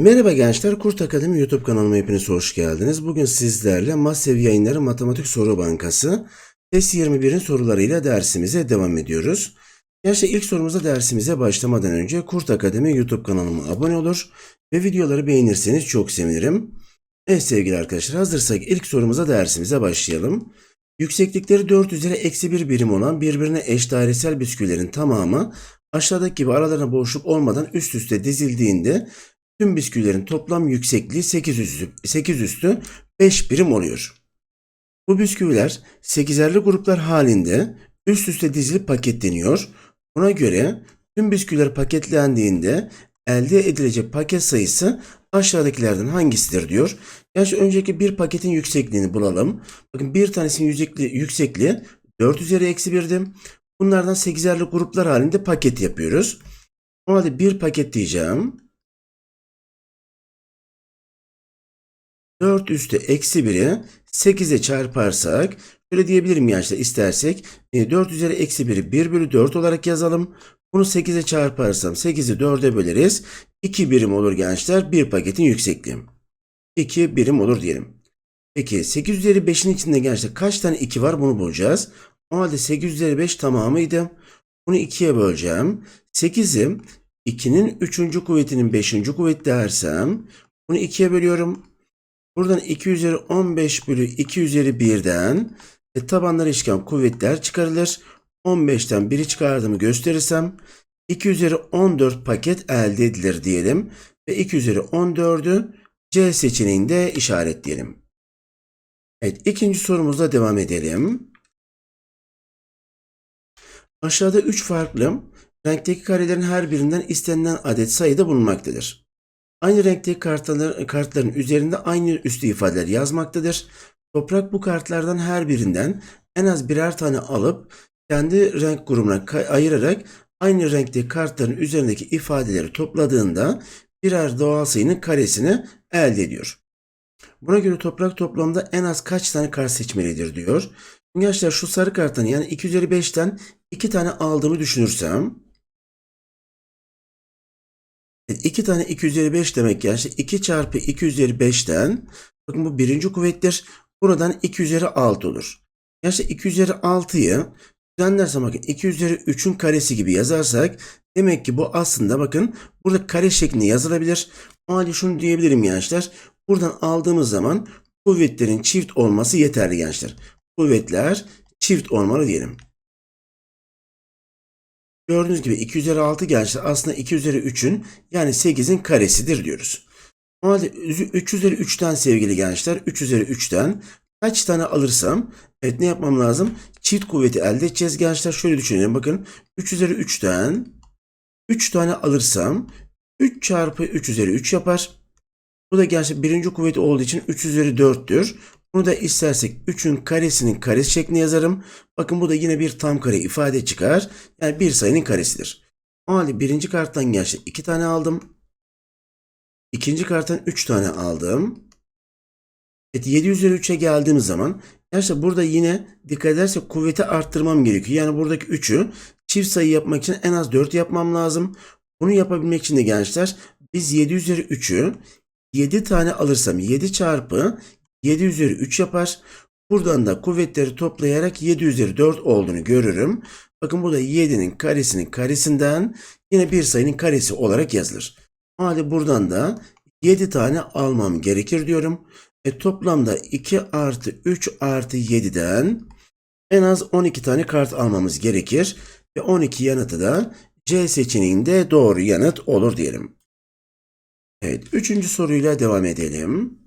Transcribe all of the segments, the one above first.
Merhaba gençler, Kurt Akademi YouTube kanalıma hepiniz hoş geldiniz. Bugün sizlerle Massev Yayınları Matematik Soru Bankası test 21'in sorularıyla dersimize devam ediyoruz. Gençler ilk sorumuza dersimize başlamadan önce Kurt Akademi YouTube kanalıma abone olur ve videoları beğenirseniz çok sevinirim. Evet sevgili arkadaşlar hazırsak ilk sorumuza dersimize başlayalım. Yükseklikleri 4 üzeri eksi 1 birim olan birbirine eş dairesel bisküvilerin tamamı aşağıdaki gibi aralarına boşluk olmadan üst üste dizildiğinde Tüm bisküvilerin toplam yüksekliği 8 üstü, 8 üstü 5 birim oluyor. Bu bisküviler 8'erli gruplar halinde üst üste dizilip paketleniyor. Buna göre tüm bisküviler paketlendiğinde elde edilecek paket sayısı aşağıdakilerden hangisidir diyor. Yani önceki bir paketin yüksekliğini bulalım. Bakın bir tanesinin yüksekliği, yüksekliği 4 üzeri eksi 1'di. Bunlardan 8'erli gruplar halinde paket yapıyoruz. O halde bir paket diyeceğim. 4 üstü eksi 1'i 8'e çarparsak şöyle diyebilirim gençler istersek 4 üzeri eksi 1'i 1 bölü 4 olarak yazalım. Bunu 8'e çarparsam 8'i 4'e böleriz. 2 birim olur gençler bir paketin yüksekliği. 2 birim olur diyelim. Peki 8 üzeri 5'in içinde gençler kaç tane 2 var bunu bulacağız. O halde 8 üzeri 5 tamamıydı. Bunu 2'ye böleceğim. 8'i 2'nin 3. kuvvetinin 5. kuvveti dersem bunu 2'ye bölüyorum. Buradan 2 üzeri 15 bölü 2 üzeri 1'den e, tabanları eşitken kuvvetler çıkarılır. 15'ten 1'i çıkardığımı gösterirsem 2 üzeri 14 paket elde edilir diyelim. Ve 2 üzeri 14'ü C seçeneğinde işaretleyelim. Evet ikinci sorumuzla devam edelim. Aşağıda 3 farklı renkteki karelerin her birinden istenilen adet sayıda bulunmaktadır. Aynı renkteki kartlar, kartların üzerinde aynı üstü ifadeler yazmaktadır. Toprak bu kartlardan her birinden en az birer tane alıp kendi renk grubuna ayırarak aynı renkteki kartların üzerindeki ifadeleri topladığında birer doğal sayının karesini elde ediyor. Buna göre toprak toplamda en az kaç tane kart seçmelidir diyor. Gençler şu sarı karttan yani 2 üzeri 5'ten 2 tane aldığımı düşünürsem 2 tane 2 üzeri 5 demek yani işte 2 çarpı 2 üzeri 5'ten bakın bu birinci kuvvettir. Buradan 2 üzeri 6 olur. Yani işte 2 üzeri 6'yı düzenlersem bakın 2 üzeri 3'ün karesi gibi yazarsak demek ki bu aslında bakın burada kare şeklinde yazılabilir. O halde şunu diyebilirim gençler. Buradan aldığımız zaman kuvvetlerin çift olması yeterli gençler. Kuvvetler çift olmalı diyelim. Gördüğünüz gibi 2 üzeri 6 gençler aslında 2 üzeri 3'ün yani 8'in karesidir diyoruz. O halde 3 üzeri 3'ten sevgili gençler 3 üzeri 3'ten kaç tane alırsam evet ne yapmam lazım? Çift kuvveti elde edeceğiz gençler. Şöyle düşünelim bakın 3 üzeri 3'ten 3 tane alırsam 3 çarpı 3 üzeri 3 yapar. Bu da gençler birinci kuvveti olduğu için 3 üzeri 4'tür. Bunu da istersek 3'ün karesinin karesi şeklinde yazarım. Bakın bu da yine bir tam kare ifade çıkar. Yani bir sayının karesidir. O halde birinci karttan gençler 2 tane aldım. İkinci karttan 3 tane aldım. Evet 7 üzeri 3'e geldiğimiz zaman gençler burada yine dikkat edersek kuvveti arttırmam gerekiyor. Yani buradaki 3'ü çift sayı yapmak için en az 4 yapmam lazım. Bunu yapabilmek için de gençler biz 7 üzeri 3'ü 7 tane alırsam 7 çarpı 7 üzeri 3 yapar. Buradan da kuvvetleri toplayarak 7 üzeri 4 olduğunu görürüm. Bakın bu da 7'nin karesinin karesinden yine bir sayının karesi olarak yazılır. O halde buradan da 7 tane almam gerekir diyorum. E toplamda 2 artı 3 artı 7'den en az 12 tane kart almamız gerekir. Ve 12 yanıtı da C seçeneğinde doğru yanıt olur diyelim. Evet, üçüncü soruyla devam edelim.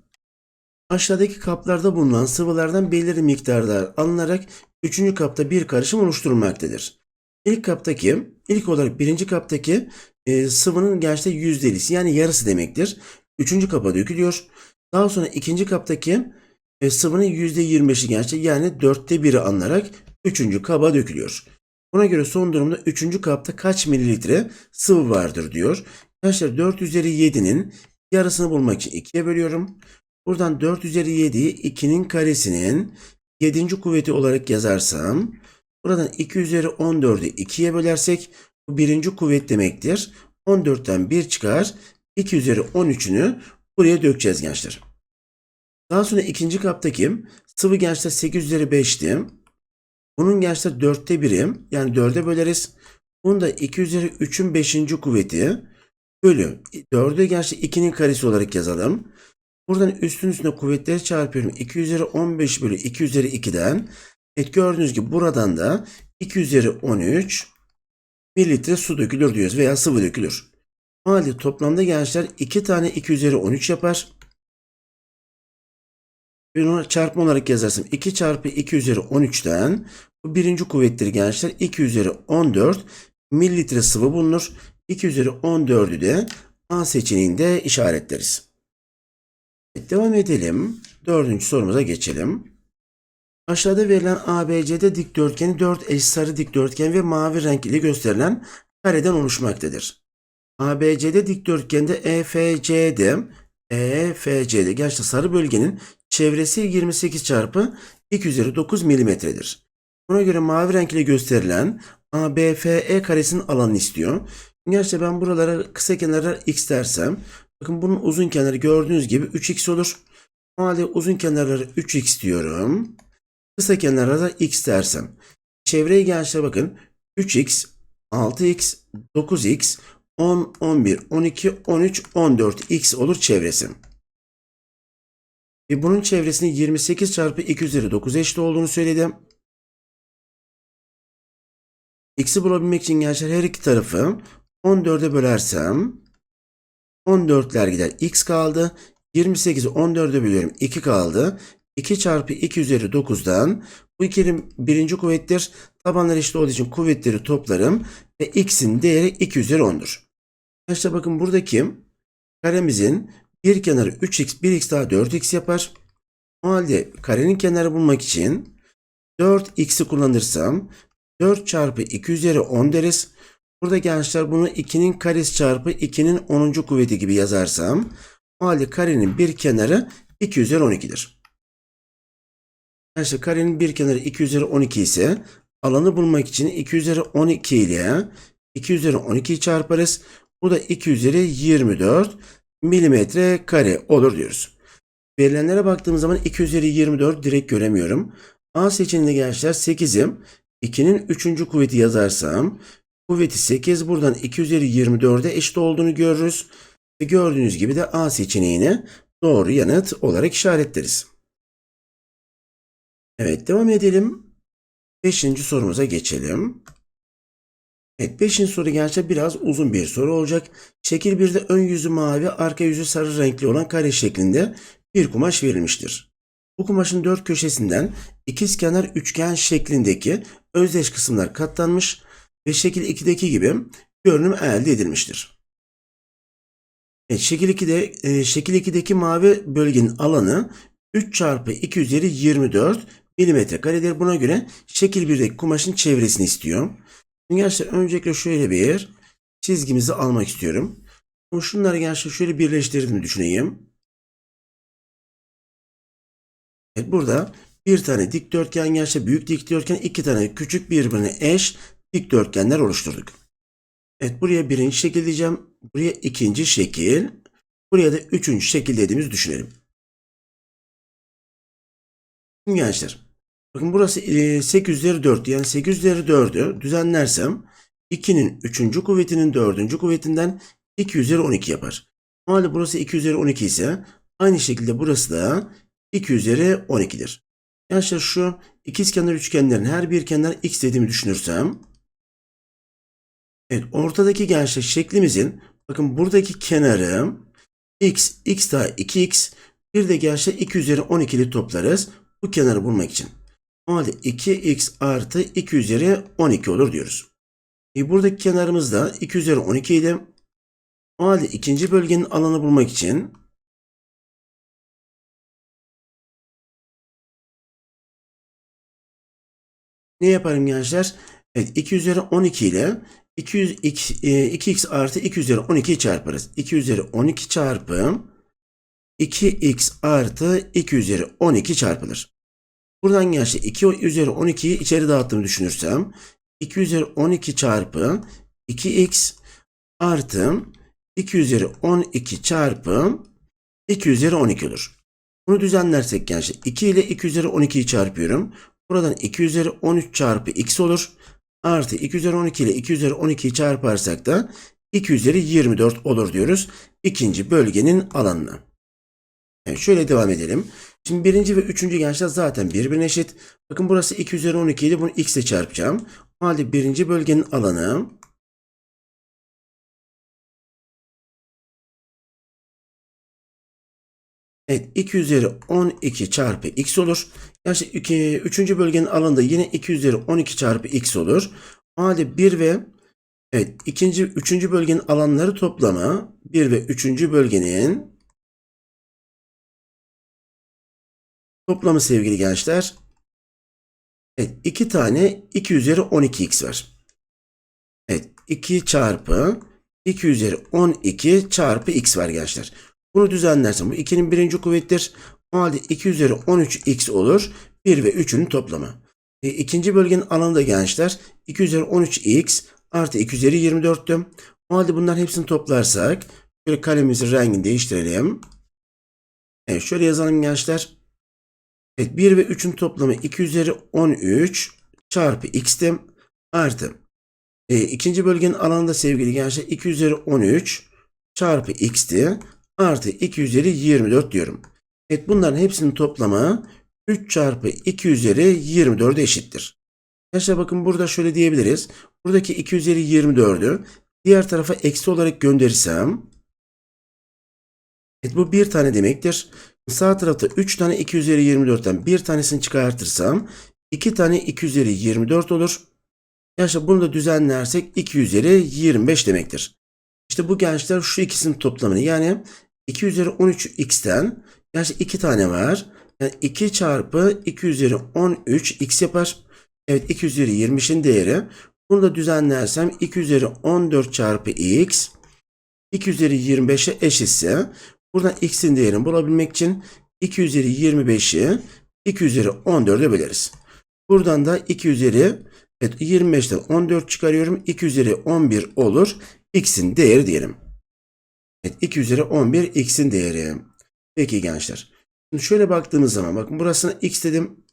Aşağıdaki kaplarda bulunan sıvılardan belirli miktarlar alınarak üçüncü kapta bir karışım oluşturulmaktadır. İlk kaptaki, ilk olarak birinci kaptaki e, sıvının gerçekte yüzdelisi yani yarısı demektir. Üçüncü kapa dökülüyor. Daha sonra ikinci kaptaki e, sıvının yüzde 25'i gerçek yani dörtte biri alınarak üçüncü kaba dökülüyor. Buna göre son durumda üçüncü kapta kaç mililitre sıvı vardır diyor. Arkadaşlar 4 üzeri 7'nin yarısını bulmak için 2'ye bölüyorum. Buradan 4 üzeri 7'yi 2'nin karesinin 7. kuvveti olarak yazarsam buradan 2 üzeri 14'ü 2'ye bölersek bu birinci kuvvet demektir. 14'ten 1 çıkar. 2 üzeri 13'ünü buraya dökeceğiz gençler. Daha sonra ikinci kaptaki sıvı gençler 8 üzeri 5'ti. Bunun gençler 4'te 1'i yani 4'e böleriz. Bunu da 2 üzeri 3'ün 5. kuvveti bölü 4'ü gençler 2'nin karesi olarak yazalım. Buradan üstün üstüne kuvvetleri çarpıyorum. 2 üzeri 15 bölü 2 üzeri 2'den. Evet gördüğünüz gibi buradan da 2 üzeri 13 mililitre su dökülür diyoruz veya sıvı dökülür. O halde toplamda gençler 2 tane 2 üzeri 13 yapar. Bunu çarpma olarak yazarsam 2 çarpı 2 üzeri 13'ten bu birinci kuvvetleri gençler 2 üzeri 14 mililitre sıvı bulunur. 2 üzeri 14'ü de A seçeneğinde işaretleriz. Evet, devam edelim. Dördüncü sorumuza geçelim. Aşağıda verilen ABCD dikdörtgeni 4 eş sarı dikdörtgen ve mavi renk ile gösterilen kareden oluşmaktadır. ABCD dikdörtgende E EFC'de EFC'de gerçi sarı bölgenin çevresi 28 çarpı 2 üzeri 9 milimetredir. Buna göre mavi renk ile gösterilen ABFE karesinin alanını istiyor. Gerçi ben buralara kısa kenarlar x dersem bakın bunun uzun kenarı gördüğünüz gibi 3x olur. O uzun kenarları 3x diyorum. Kısa kenarlara da x dersem. Çevreye gençler bakın 3x, 6x, 9x, 10, 11, 12, 13, 14x olur çevresi. Ve bunun çevresinin 28 çarpı 2 üzeri 9 eşit olduğunu söyledim. X'i bulabilmek için gençler her iki tarafı 14'e bölersem 14'ler gider. X kaldı. 28'i 14'e bölüyorum. 2 kaldı. 2 çarpı 2 üzeri 9'dan bu ikinin birinci kuvvettir. Tabanlar eşit olduğu için kuvvetleri toplarım ve x'in değeri 2 üzeri 10'dur. Arkadaşlar bakın buradaki karemizin bir kenarı 3x, 1x daha 4x yapar. O halde karenin kenarı bulmak için 4x'i kullanırsam 4 çarpı 2 üzeri 10 deriz. Burada gençler bunu 2'nin karesi çarpı 2'nin 10. kuvveti gibi yazarsam o halde karenin bir kenarı 2 üzeri 12'dir. Gençler karenin bir kenarı 2 üzeri 12 ise alanı bulmak için 2 üzeri 12 ile 2 üzeri 12'yi çarparız. Bu da 2 üzeri 24 milimetre kare olur diyoruz. Verilenlere baktığımız zaman 2 üzeri 24 direkt göremiyorum. A seçeneğinde gençler 8'i 2'nin 3. kuvveti yazarsam kuvveti 8 buradan 2 üzeri 24'e eşit olduğunu görürüz. Ve gördüğünüz gibi de A seçeneğini doğru yanıt olarak işaretleriz. Evet devam edelim. Beşinci sorumuza geçelim. Evet beşinci soru gerçekten biraz uzun bir soru olacak. Şekil 1'de ön yüzü mavi, arka yüzü sarı renkli olan kare şeklinde bir kumaş verilmiştir. Bu kumaşın dört köşesinden ikizkenar üçgen şeklindeki özdeş kısımlar katlanmış ve şekil 2'deki gibi görünüm elde edilmiştir. Evet, şekil 2'de e, şekil 2'deki mavi bölgenin alanı 3 çarpı 2 üzeri 24 milimetre karedir. Buna göre şekil 1'deki kumaşın çevresini istiyor. Şimdi gençler öncelikle şöyle bir çizgimizi almak istiyorum. Şunları gençler şöyle birleştirdiğimi düşüneyim. Evet, burada bir tane dikdörtgen gençler büyük dikdörtgen iki tane küçük birbirine eş dikdörtgenler oluşturduk. Evet buraya birinci şekil diyeceğim. Buraya ikinci şekil. Buraya da üçüncü şekil dediğimizi düşünelim. Şimdi gençler. Bakın burası 8 üzeri 4 yani 8 üzeri 4'ü düzenlersem 2'nin 3. kuvvetinin 4. kuvvetinden 2 üzeri 12 yapar. O halde burası 2 üzeri 12 ise aynı şekilde burası da 2 üzeri 12'dir. Gençler şu ikizkenar üçgenlerin her bir kenar x dediğimi düşünürsem Evet ortadaki gençler şeklimizin bakın buradaki kenarı x, x daha 2x bir de gençler 2 üzeri 12'li toplarız bu kenarı bulmak için. O halde 2x artı 2 üzeri 12 olur diyoruz. E buradaki kenarımız da 2 üzeri 12 idi. O halde ikinci bölgenin alanı bulmak için ne yaparım gençler? Evet 2 üzeri 12 ile 200, 2x artı 2 üzeri 12'yi çarparız. 2 üzeri 12 çarpı 2x artı 2 üzeri 12 çarpılır. Buradan gençler 2 üzeri 12'yi içeri dağıttığımı düşünürsem 2 üzeri 12 çarpı 2x artı 2 üzeri 12 çarpı 2 üzeri 12 olur. Bunu düzenlersek gençler 2 ile 2 üzeri 12'yi çarpıyorum. Buradan 2 üzeri 13 çarpı x olur. Artı 2 üzeri 12 ile 2 üzeri 12'yi çarparsak da 2 üzeri 24 olur diyoruz. ikinci bölgenin alanına. Evet, şöyle devam edelim. Şimdi birinci ve üçüncü gençler zaten birbirine eşit. Bakın burası 2 üzeri 12 idi. Bunu x ile çarpacağım. O halde birinci bölgenin alanı Evet 2 üzeri 12 çarpı x olur. İşte iki- üçüncü bölgenin alanı da yine 2 üzeri 12 çarpı x olur. O halde 1 ve evet ikinci, üçüncü bölgenin alanları toplamı 1 ve üçüncü bölgenin toplamı sevgili gençler. Evet 2 tane 2 üzeri 12x var. Evet 2 çarpı 2 üzeri 12 çarpı x var gençler. Bunu düzenlersem bu 2'nin birinci kuvvettir. O halde 2 üzeri 13x olur. 1 ve 3'ün toplamı. E, ikinci bölgenin alanı da gençler 2 üzeri 13x artı 2 üzeri 24'tü. O halde bunların hepsini toplarsak şöyle kalemimizin rengini değiştirelim. Evet şöyle yazalım gençler. Evet 1 ve 3'ün toplamı 2 üzeri 13 çarpı x'ti artı e, ikinci bölgenin alanında sevgili gençler 2 üzeri 13 çarpı x'ti artı 2 üzeri 24 diyorum. Evet bunların hepsinin toplamı 3 çarpı 2 üzeri 24'e eşittir. Gençler bakın burada şöyle diyebiliriz. Buradaki 2 üzeri 24'ü diğer tarafa eksi olarak gönderirsem evet bu bir tane demektir. Sağ tarafta 3 tane 2 üzeri 24'ten bir tanesini çıkartırsam 2 tane 2 üzeri 24 olur. Gençler bunu da düzenlersek 2 üzeri 25 demektir. İşte bu gençler şu ikisinin toplamını yani 2 üzeri 13x'ten gençler 2 tane var. Yani 2 çarpı 2 üzeri 13 x yapar. Evet 2 üzeri 20'in değeri. Bunu da düzenlersem 2 üzeri 14 çarpı x 2 üzeri 25'e eşitse buradan x'in değerini bulabilmek için 2 üzeri 25'i 2 üzeri 14'e böleriz. Buradan da 2 üzeri evet 25'ten 14 çıkarıyorum. 2 üzeri 11 olur. x'in değeri diyelim. Evet 2 üzeri 11 x'in değeri. Peki gençler. Şimdi şöyle baktığımız zaman bakın burasına x dedim.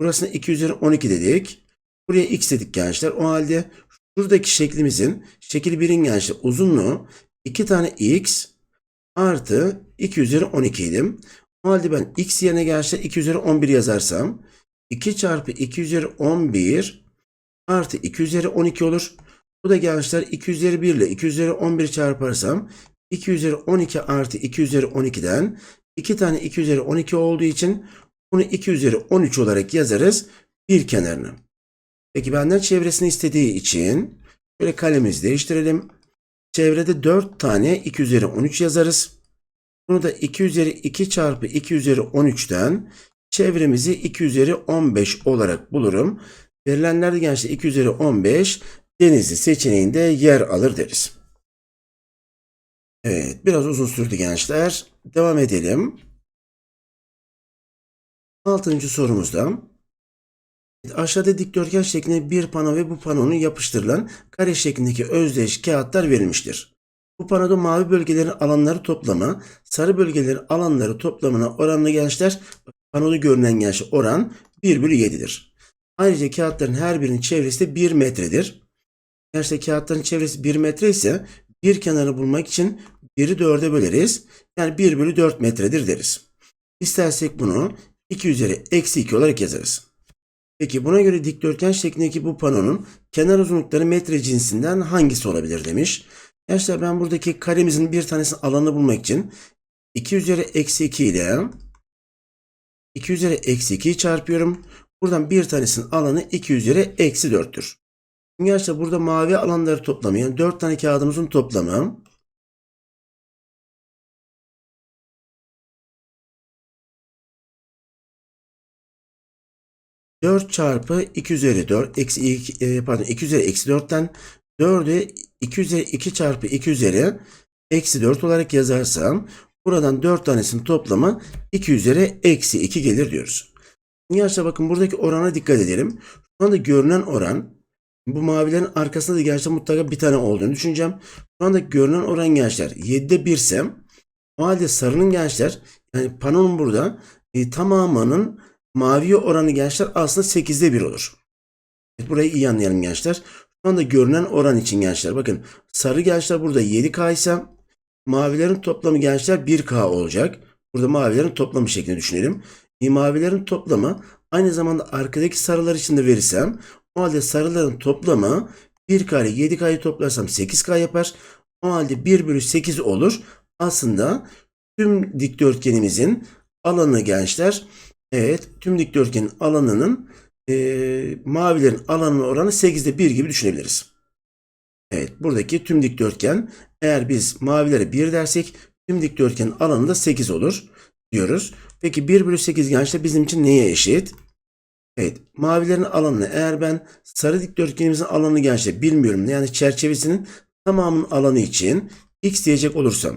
Burasına 2 üzeri 12 dedik. Buraya x dedik gençler. O halde şuradaki şeklimizin şekil 1'in gençler uzunluğu 2 tane x artı 2 üzeri 12 idim. O halde ben x yerine gençler 2 üzeri 11 yazarsam 2 çarpı 2 üzeri 11 artı 2 üzeri 12 olur. Bu da gençler 2 üzeri 1 ile 2 üzeri 11 çarparsam 2 üzeri 12 artı 2 üzeri 12'den 2 tane 2 üzeri 12 olduğu için bunu 2 üzeri 13 olarak yazarız bir kenarına. Peki benden çevresini istediği için böyle kalemizi değiştirelim. Çevrede 4 tane 2 üzeri 13 yazarız. Bunu da 2 üzeri 2 çarpı 2 üzeri 13'ten çevremizi 2 üzeri 15 olarak bulurum. Verilenlerde gençler 2 üzeri 15 denizli seçeneğinde yer alır deriz. Evet biraz uzun sürdü gençler. Devam edelim. Altıncı sorumuzda aşağıda dikdörtgen şeklinde bir pano ve bu panonun yapıştırılan kare şeklindeki özdeş kağıtlar verilmiştir. Bu panoda mavi bölgelerin alanları toplamı, sarı bölgelerin alanları toplamına oranlı gençler, panoda görünen gençler oran 1 bölü 7'dir. Ayrıca kağıtların her birinin çevresi de 1 metredir. Gençler kağıtların çevresi 1 metre ise bir kenarı bulmak için 1'i 4'e böleriz. Yani 1 bölü 4 metredir deriz. İstersek bunu 2 üzeri eksi 2 olarak yazarız. Peki buna göre dikdörtgen şeklindeki bu panonun kenar uzunlukları metre cinsinden hangisi olabilir demiş. Gençler ben buradaki karemizin bir tanesinin alanını bulmak için 2 üzeri eksi 2 ile 2 üzeri eksi 2'yi çarpıyorum. Buradan bir tanesinin alanı 2 üzeri eksi 4'tür. Gençler burada mavi alanları toplamı yani 4 tane kağıdımızın toplamı Dört çarpı 2 üzeri 4 eksi 2, e, pardon 2 üzeri eksi 4'ten 4'ü 2 üzeri 2 çarpı 2 üzeri eksi 4 olarak yazarsam buradan 4 tanesinin toplamı 2 üzeri eksi 2 gelir diyoruz. Gençler bakın buradaki orana dikkat edelim. Şu anda görünen oran Bu mavilerin arkasında da gençler mutlaka bir tane olduğunu düşüneceğim. Şu anda görünen oran gençler 7'de 1 ise o halde sarının gençler yani panonun burada e, tamamının maviye oranı gençler aslında 8'de 1 olur. Evet, burayı iyi anlayalım gençler. Şu anda görünen oran için gençler bakın sarı gençler burada 7K ise mavilerin toplamı gençler 1K olacak. Burada mavilerin toplamı şeklinde düşünelim. E, mavilerin toplamı aynı zamanda arkadaki sarılar için de verirsem o halde sarıların toplamı 1 kare 7K'yı toplarsam 8K yapar. O halde 1 bölü 8 olur. Aslında tüm dikdörtgenimizin alanı gençler evet tüm dikdörtgenin alanının e, mavilerin alanının oranı 8'de 1 gibi düşünebiliriz. Evet buradaki tüm dikdörtgen eğer biz mavilere 1 dersek tüm dikdörtgenin alanı da 8 olur diyoruz. Peki 1 bölü 8 gençler bizim için neye eşit? Evet mavilerin alanını eğer ben sarı dikdörtgenimizin alanını gençler bilmiyorum. Yani çerçevesinin tamamının alanı için x diyecek olursam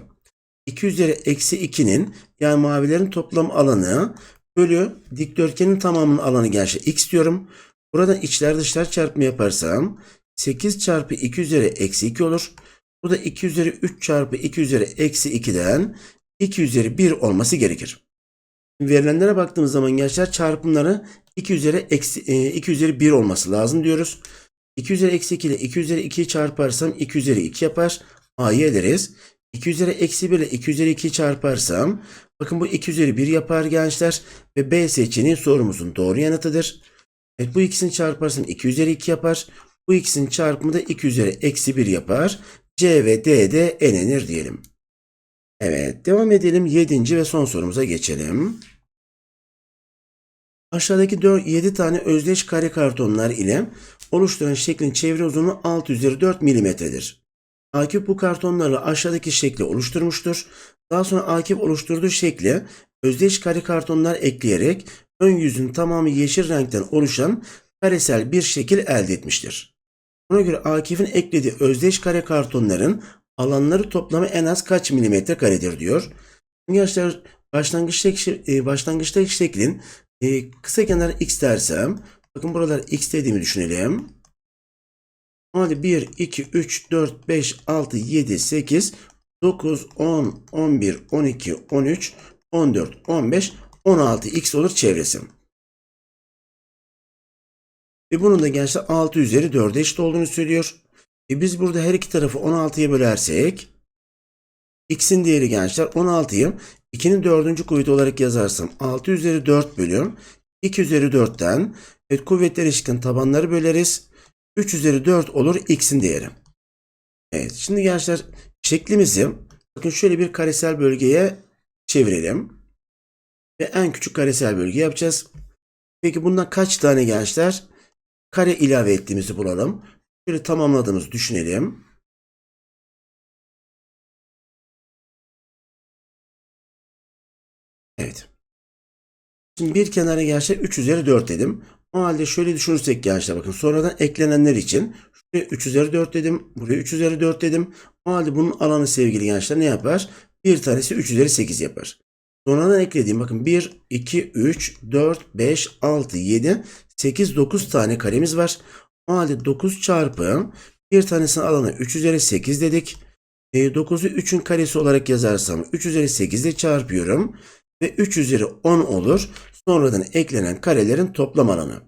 2 üzeri eksi 2'nin yani mavilerin toplam alanı bölü dikdörtgenin tamamının alanı gençler x diyorum. Buradan içler dışlar çarpımı yaparsam 8 çarpı 2 üzeri eksi 2 olur. Bu da 2 üzeri 3 çarpı 2 üzeri eksi 2'den 2 üzeri 1 olması gerekir. Verilenlere baktığımız zaman gençler çarpımları 2 üzeri eksi, e, 2 üzeri 1 olması lazım diyoruz. 2 üzeri eksi 2 ile 2 üzeri 2'yi çarparsam 2 üzeri 2 yapar. A'yı eleriz. 2 üzeri eksi 1 ile 2 üzeri 2'yi çarparsam bakın bu 2 üzeri 1 yapar gençler. Ve B seçeneği sorumuzun doğru yanıtıdır. Evet bu ikisini çarparsam 2 üzeri 2 yapar. Bu ikisinin çarpımı da 2 üzeri eksi 1 yapar. C ve D de elenir diyelim. Evet devam edelim. 7. ve son sorumuza geçelim. Aşağıdaki 4, 7 tane özdeş kare kartonlar ile oluşturan şeklin çevre uzunluğu 6 üzeri 4 milimetredir. Akif bu kartonlarla aşağıdaki şekli oluşturmuştur. Daha sonra Akif oluşturduğu şekli özdeş kare kartonlar ekleyerek ön yüzün tamamı yeşil renkten oluşan karesel bir şekil elde etmiştir. Buna göre Akif'in eklediği özdeş kare kartonların alanları toplamı en az kaç milimetre karedir diyor. Arkadaşlar başlangıçtaki, başlangıçtaki şeklin e, kısa kenar x dersem bakın buralar x dediğimi düşünelim. Hadi 1, 2, 3, 4, 5, 6, 7, 8, 9, 10, 11, 12, 13, 14, 15, 16 x olur çevresi. Ve bunun da gençler 6 üzeri 4'e eşit olduğunu söylüyor. E biz burada her iki tarafı 16'ya bölersek x'in değeri gençler 16'yı 2'nin dördüncü kuvveti olarak yazarsam 6 üzeri 4 bölü 2 üzeri 4'ten evet, kuvvetler eşitken tabanları böleriz. 3 üzeri 4 olur x'in değeri. Evet şimdi gençler şeklimizi bakın şöyle bir karesel bölgeye çevirelim. Ve en küçük karesel bölge yapacağız. Peki bundan kaç tane gençler kare ilave ettiğimizi bulalım. Şöyle tamamladığımızı düşünelim. Şimdi bir kenara gençler 3 üzeri 4 dedim. O halde şöyle düşünürsek gençler bakın sonradan eklenenler için şuraya 3 üzeri 4 dedim. Buraya 3 üzeri 4 dedim. O halde bunun alanı sevgili gençler ne yapar? Bir tanesi 3 üzeri 8 yapar. Sonradan eklediğim bakın 1, 2, 3, 4, 5, 6, 7, 8, 9 tane karemiz var. O halde 9 çarpı bir tanesinin alanı 3 üzeri 8 dedik. E, 9'u 3'ün karesi olarak yazarsam 3 üzeri 8 ile çarpıyorum. Ve 3 üzeri 10 olur. Sonradan eklenen karelerin toplam alanı.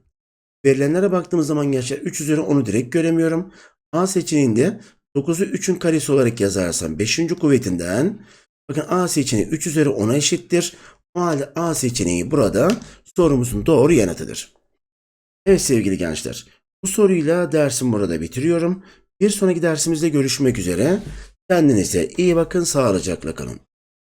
Verilenlere baktığımız zaman gençler 3 üzeri 10'u direkt göremiyorum. A seçeneğinde 9'u 3'ün karesi olarak yazarsam 5. kuvvetinden bakın A seçeneği 3 üzeri 10'a eşittir. O halde A seçeneği burada sorumuzun doğru yanıtıdır. Evet sevgili gençler. Bu soruyla dersimi burada bitiriyorum. Bir sonraki dersimizde görüşmek üzere. Kendinize iyi bakın, sağlıcakla kalın.